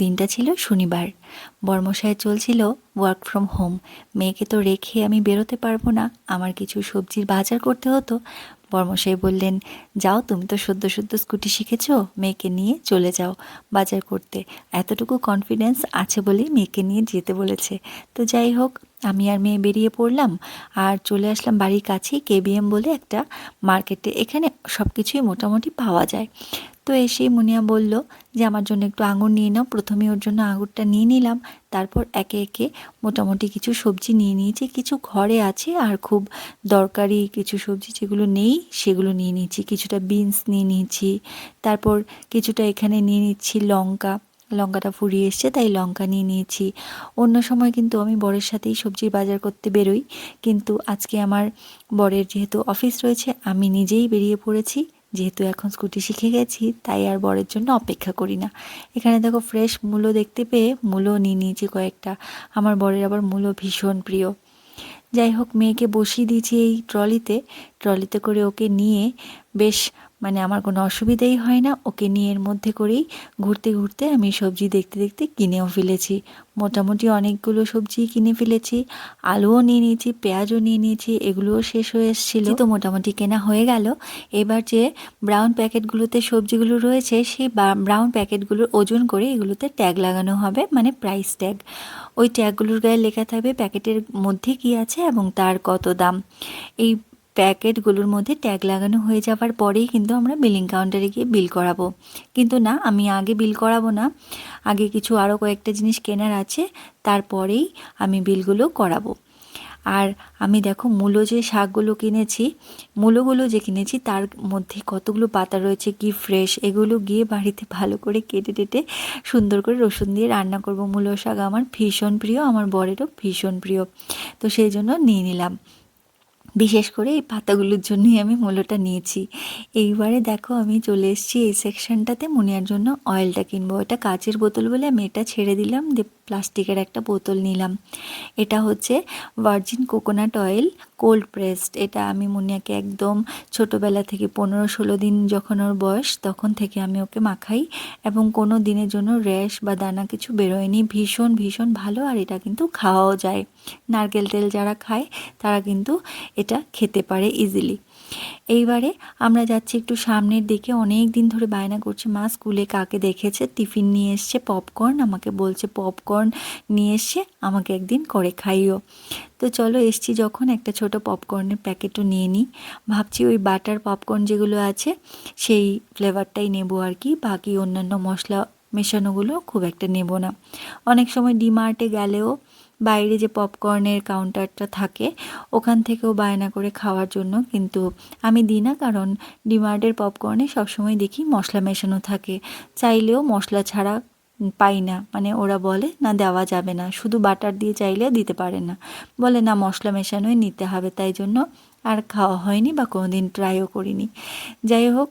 দিনটা ছিল শনিবার। বর্মশায় চলছিল ওয়ার্ক ফ্রম হোম মেয়েকে তো রেখে আমি বেরোতে পারব না, আমার কিছু সবজির বাজার করতে হতো। বর্মশাই বললেন, যাও তুমি তো সদ্য সদ্য স্কুটি শিখেছ, মেয়েকে নিয়ে চলে যাও বাজার করতে। এতটুকু কনফিডেন্স আছে বলেই মেয়েকে নিয়ে যেতে বলেছে। তো যাই হোক, আমি আর মেয়ে বেরিয়ে পড়লাম আর চলে আসলাম বাড়ির কাছেই কেবিএম বলে একটা মার্কেটে এখানে সব কিছুই মোটামুটি পাওয়া যায়। তো এসেই মুনিয়া বলল যে, আমার জন্য একটু আঙুর নিয়ে নাও। প্রথমে ওর জন্য আঙুরটা নিয়ে নিলাম, তারপর একে একে মোটামুটি কিছু সবজি নিয়ে নিয়েছি। কিছু ঘরে আছে আর খুব দরকারি কিছু সবজি যেগুলো নেই, সেগুলো নিয়ে নিয়েছি। কিছুটা বিনস নিয়ে নিয়েছি, তারপর কিছুটা এখানে নিয়ে নিচ্ছি লঙ্কা। লঙ্কাটা ফুরিয়ে এসছে, তাই লঙ্কা নিয়ে নিয়েছি। অন্য সময় কিন্তু আমি বরের সাথেই সবজির বাজার করতে বেরোই। কিন্তু আজকে আমার বরের যেহেতু অফিস রয়েছে, আমি নিজেই বেরিয়ে পড়েছি। যেহেতু এখন স্কুটি শিখে গেছি, তাই আর বরের জন্য অপেক্ষা করি না। এখানে দেখো ফ্রেশ মূলো দেখতে পেয়ে মূলো নিয়ে নিয়েছি কয়েকটা। আমার বরের আবার মূলো ভীষণ প্রিয়। যাই হোক, মেয়েকে বসিয়ে দিয়েছি এই ট্রলিতে। ট্রলিতে করে ওকে নিয়ে বেশ মানে আমার কোনো অসুবিধাই হয় না। ওকে নিয়ে এর মধ্যে করেই ঘুরতে ঘুরতে আমি সবজি দেখতে দেখতে কিনেও ফেলেছি। মোটামুটি অনেকগুলো সবজি কিনে ফেলেছি। আলুও নিয়ে নিয়েছি, পেঁয়াজও নিয়ে নিয়েছি, এগুলোও শেষ হয়ে এসেছিল। তো মোটামুটি কেনা হয়ে গেল। এবার যে ব্রাউন প্যাকেটগুলোতে সবজিগুলো রয়েছে সেই ব্রাউন প্যাকেটগুলোর ওজন করে এগুলোতে ট্যাগ লাগানো হবে মানে প্রাইস ট্যাগ ওই ট্যাগগুলোর গায়ে লেখা থাকবে প্যাকেটের মধ্যে কি আছে এবং তার কত দাম। এই প্যাকেটগুলোর মধ্যে ট্যাগ লাগানো হয়ে যাওয়ার পরেই কিন্তু আমরা বিলিং কাউন্টারে গিয়ে বিল করাবো। কিন্তু না, আমি আগে বিল করাবো না। আগে কিছু আরও কয়েকটা জিনিস কেনার আছে, তারপরেই আমি বিলগুলো করাবো। আর আমি দেখো মূলো যে শাকগুলো কিনেছি, মূলোগুলো যে কিনেছি, তার মধ্যে কতগুলো পাতা রয়েছে, কি ফ্রেশ এগুলো গিয়ে বাড়িতে ভালো করে কেটে টেটে সুন্দর করে রসুন দিয়ে রান্না করব। মূলো শাক আমার ভীষণ প্রিয়, আমার বরেরও ভীষণ প্রিয়। তো সেই জন্য নিয়ে নিলাম। বিশেষ করে এই পাতাগুলোর জন্যই আমি মূলোটা নিয়েছি। এইবারে দেখো আমি চলে এসেছি এই সেকশনটাতে মুনিয়ার জন্য অয়েলটা কিনবো। এটা কাচের বোতল বলে আমি এটা ছেড়ে দিলাম। দিয়ে প্লাস্টিকের একটা বোতল নিলাম। এটা হচ্ছে virgin coconut oil cold pressed এটা আমি মুনিয়াকে একদম ছোটোবেলা থেকে পনেরো ষোলো দিন যখন ওর বয়স, তখন থেকে আমি ওকে মাখাই এবং কোনো দিনের জন্য র্যাশ বা দানা কিছু বেরোয়নি। ভীষণ ভীষণ ভালো আর এটা কিন্তু খাওয়াও যায়। নারকেল তেল যারা খায়, তারা কিন্তু এটা খেতে পারে ইজিলি এইবারে আমরা যাচ্ছি একটু সামনের দিকে। অনেক দিন ধরে বায়না করছে, মা স্কুলে কাকে দেখেছে? টিফিন নিয়ে এসছে পপকর্ন আমাকে বলছে পপকর্ন নিয়ে এসছে, আমাকে একদিন করে খাইও। তো চলো এসছি যখন, একটা ছোট পপকর্নের প্যাকেটও নিয়ে নিই। ভাবছি ওই বাটার পপকর্ন যেগুলো আছে, সেই ফ্লেভারটাই নেব আর কি, বাকি অন্যান্য মশলা মেশানোগুলো খুব একটা নেব না। অনেক সময় ডিমার্টে গেলেও বাইরে যে পপকর্নের কাউন্টারটা থাকে, ওখান থেকেও বায়না করে খাওয়ার জন্য কিন্তু আমি দিই না, কারণ ডিমার্টের পপকর্নে সবসময় দেখি মশলা মেশানো থাকে। চাইলেও মশলা ছাড়া পাই না মানে ওরা বলে, না, দেওয়া যাবে না। শুধু বাটার দিয়ে চাইলেও দিতে পারে না। বলে, না, মশলা মেশানোই নিতে হবে। তাই জন্য আর খাওয়া হয়নি বা কোনো দিন ট্রাইও করিনি। যাই হোক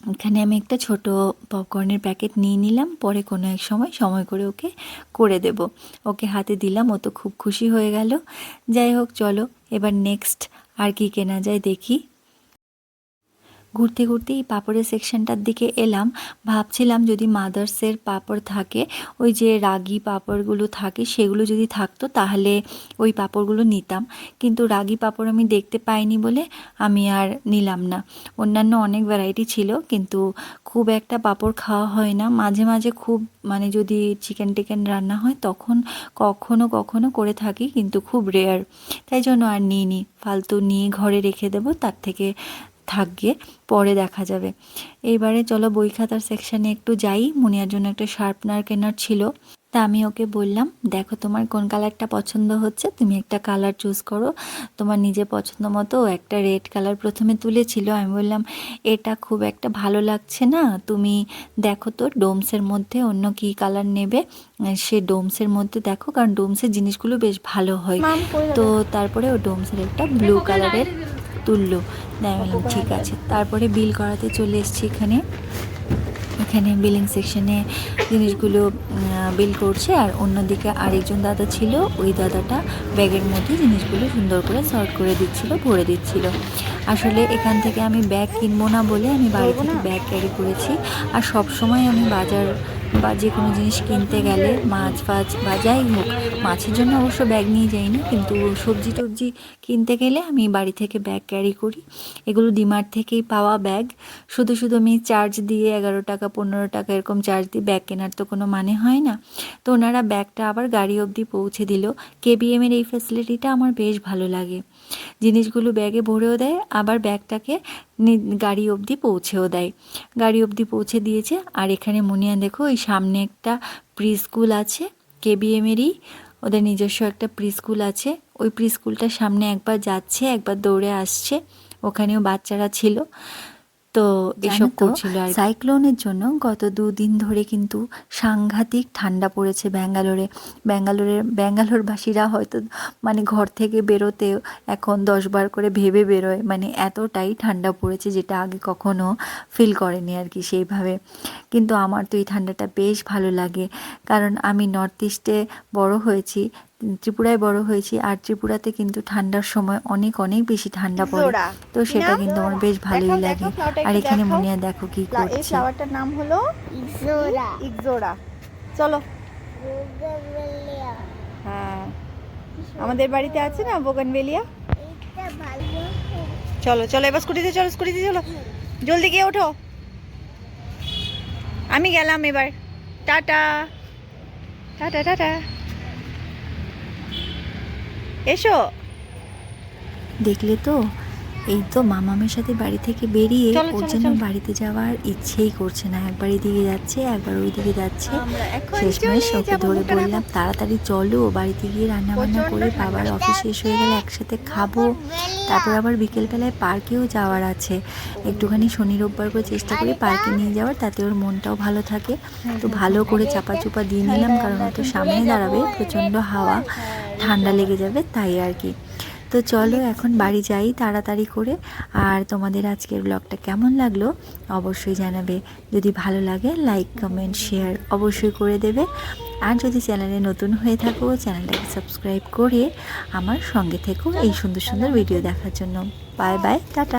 এখানে আমি একটা ছোট পপকর্নের প্যাকেট নিয়ে নিলাম। পরে কোনো এক সময় সময় করে ওকে করে দেব। ওকে হাতে দিলাম, ও তো খুব খুশি হয়ে গেল। যাই হোক, চলো, এবার নেক্সট আর কি কেনা যায় দেখি। ঘুরতে ঘুরতে এই পাপড়ের সেকশনটার দিকে এলাম। ভাবছিলাম যদি মাদার্সের পাপড় থাকে, ওই যে রাগি পাপড়গুলো থাকে, সেগুলো যদি থাকতো তাহলে ওই পাপড়গুলো নিতাম। কিন্তু রাগি পাপড় আমি দেখতে পাইনি বলে আমি আর নিলাম না। অন্যান্য অনেক ভ্যারাইটি ছিল, কিন্তু খুব একটা পাপড় খাওয়া হয় না। মাঝে মাঝে খুব মানে যদি চিকেন টিকেন রান্না হয়, তখন কখনো কখনো করে থাকি, কিন্তু খুব রেয়ার তাই জন্য আর নিই নি ফালতু নিয়ে ঘরে রেখে দেবো, তার থেকে থাকবে পরে দেখা যাবে। এইবারে চলো বই খাতার সেকশানে একটু যাই। মুনিয়ার জন্য একটা শার্পনার কেনার ছিল। তা আমি ওকে বললাম দেখো তোমার কোন কালারটা পছন্দ হচ্ছে? তুমি একটা কালার চুজ করো। তোমার নিজে পছন্দ মতো একটা রেড কালার প্রথমে তুলেছিল। আমি বললাম এটা খুব একটা ভালো লাগছে না। তুমি দেখো তো ডোমসের মধ্যে অন্য কি কালার নেবে? সে ডোমসের মধ্যে দেখো কারণ ডোমসের জিনিসগুলো বেশ ভালো হয়। তো তারপরে ও ডোমসের একটা ব্লু কালারের তুললো। বললাম ঠিক আছে। তারপরে বিল করাতে চলে এসছি এখানে। এখানে বিলিং সেকশনে জিনিসগুলো বিল করছে। আর অন্যদিকে আরেকজন দাদা ছিল ওই দাদাটা ব্যাগের মধ্যে জিনিসগুলো সুন্দর করে সর্ট করে দিচ্ছিল ভরে দিচ্ছিল। আসলে এখান থেকে আমি ব্যাগ কিনবো না বলে আমি বাড়ি থেকে ব্যাগ ক্যারি করেছি। আর সব সময় আমি বাজার বা যে কোনো জিনিস কিনতে গেলে মাছ ফাছ বা যাই হোক, মাছের জন্য অবশ্য ব্যাগ নিয়ে যাই না কিন্তু সবজি টবজি কিনতে গেলে আমি বাড়ি থেকে ব্যাগ ক্যারি করি। এগুলো ডিমার্ট থেকেই পাওয়া ব্যাগ শুধু শুধু আমি চার্জ দিয়ে এগারো টাকা, পনেরো টাকা এরকম চার্জ দিয়ে ব্যাগ কেনার তো কোনো মানে হয় না। তো ওনারা ব্যাগটা আবার গাড়ি অবধি পৌঁছে দিল। কেবিএমের এই ফ্যাসিলিটিটা আমার বেশ ভালো লাগে। জিনিসগুলো ব্যাগে ভরেও দেয়, আবার ব্যাগটাকে গাড়ি অবধি পৌঁছেও দেয়। গাড়ি অবধি পৌঁছে দিয়েছে। আর এখানে মুনিয়া, দেখো ওই সামনে একটা প্রি স্কুল আছে, কেবিএমেরই। ওদের নিজস্ব একটা প্রি স্কুল আছে। ওই প্রি স্কুলটার সামনে একবার যাচ্ছে, একবার দৌড়ে আসছে। ওখানেও বাচ্চারা ছিল। তো এসব করছিল আর সাইক্লোনের জন্য গত দুদিন ধরে কিন্তু সাংঘাতিক ঠান্ডা পড়েছে ব্যাঙ্গালোরে। ব্যাঙ্গালোরের ব্যাঙ্গালোরবাসীরা হয়তো মানে ঘর থেকে বেরোতে এখন দশবার করে ভেবে বেরোয়। মানে এতটাই ঠান্ডা পড়েছে যেটা আগে কখনো ফিল করেনি আর কি সেইভাবে। কিন্তু আমার তো এই ঠান্ডাটা বেশ ভালো লাগে। কারণ আমি নর্থ ইস্টে বড় হয়েছি। ত্রিপুরায় বড় হয়েছি আর ত্রিপুরাতে কিন্তু ঠান্ডার সময় অনেক অনেক বেশি ঠান্ডা পড়ে। তো সেটা কিন্তু আমার বেশ ভালোই লাগে। আর এখানে। মুনিয়া দেখো কি ফ্লা- এই ফ্লাওয়ারটার নাম হলো ইকজোরা ইকজোরা চলো। হ্যাঁ। আমাদের বাড়িতে আছে না বোগানভেলিয়া চলো চলো এবার স্কুটিতে চলো স্কুটিতে চলো। জলদি গিয়ে ওঠো। আমি গেলাম এবার। টাটা। Tata tata. এসো। দেখলে তো এই তো মামামের সাথে বাড়ি থেকে বেরিয়ে ওর জন্য বাড়িতে যাওয়ার ইচ্ছেই করছে না। একবার এদিকে যাচ্ছে একবার ওইদিকে যাচ্ছে। আমরা শেষমেশ ওকে ধরে বললাম তাড়াতাড়ি চলো বাড়িতে গিয়ে রান্না বান্না করে। বাবার অফিস শেষ হয়ে গেলে একসাথে খাব। তারপর আবার বিকেলবেলায় পার্কেও যাওয়ার আছে। একটুখানি শনি রোববার করে চেষ্টা করি পার্কে নিয়ে যাওয়ার তাতে ওর মনটাও ভালো থাকে। তো ভালো করে চাপা চুপা দিয়ে নিলাম কারণ ও তো সামনে দাঁড়াবে প্রচণ্ড হাওয়া। ঠান্ডা লেগে যাবে, তাই আর কি। তো চলো এখন বাড়ি যাই তাড়াতাড়ি করে। আর তোমাদের আজকের ব্লগটা কেমন লাগল অবশ্যই জানাবে। যদি ভালো লাগে লাইক কমেন্ট শেয়ার অবশ্যই করে দেবে। আর যদি চ্যানেলে নতুন হয়ে থাকো, চ্যানেলটাকে সাবস্ক্রাইব করে আমার সঙ্গে থেকো এই সুন্দর সুন্দর ভিডিও দেখার জন্য। Bye bye tata.